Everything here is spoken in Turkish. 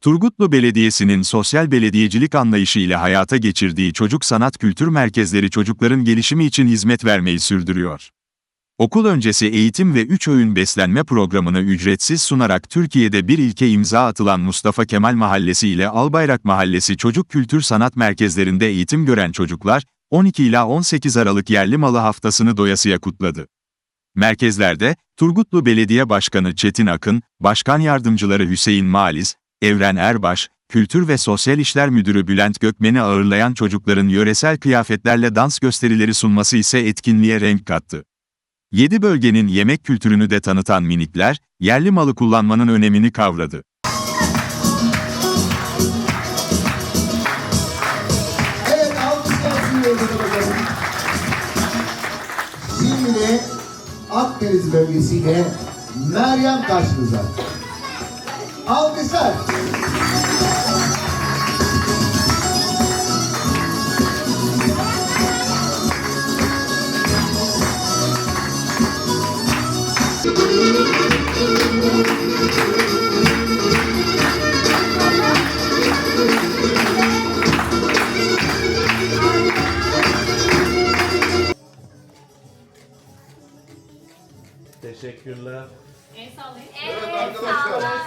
Turgutlu Belediyesi'nin sosyal belediyecilik anlayışı ile hayata geçirdiği çocuk sanat kültür merkezleri çocukların gelişimi için hizmet vermeyi sürdürüyor. Okul öncesi eğitim ve 3 öğün beslenme programını ücretsiz sunarak Türkiye'de bir ilke imza atılan Mustafa Kemal Mahallesi ile Albayrak Mahallesi Çocuk Kültür Sanat Merkezlerinde eğitim gören çocuklar, 12 ila 18 Aralık yerli malı haftasını doyasıya kutladı. Merkezlerde, Turgutlu Belediye Başkanı Çetin Akın, Başkan Yardımcıları Hüseyin Maliz, Evren Erbaş, Kültür ve Sosyal İşler Müdürü Bülent Gökmen'i ağırlayan çocukların yöresel kıyafetlerle dans gösterileri sunması ise etkinliğe renk kattı. 7 bölgenin yemek kültürünü de tanıtan minikler, yerli malı kullanmanın önemini kavradı. Evet. Şimdi Akdeniz bölgesiyle Meryem karşınıza. Alkışlar. Teşekkürler. El sallayın. Evet arkadaşlar.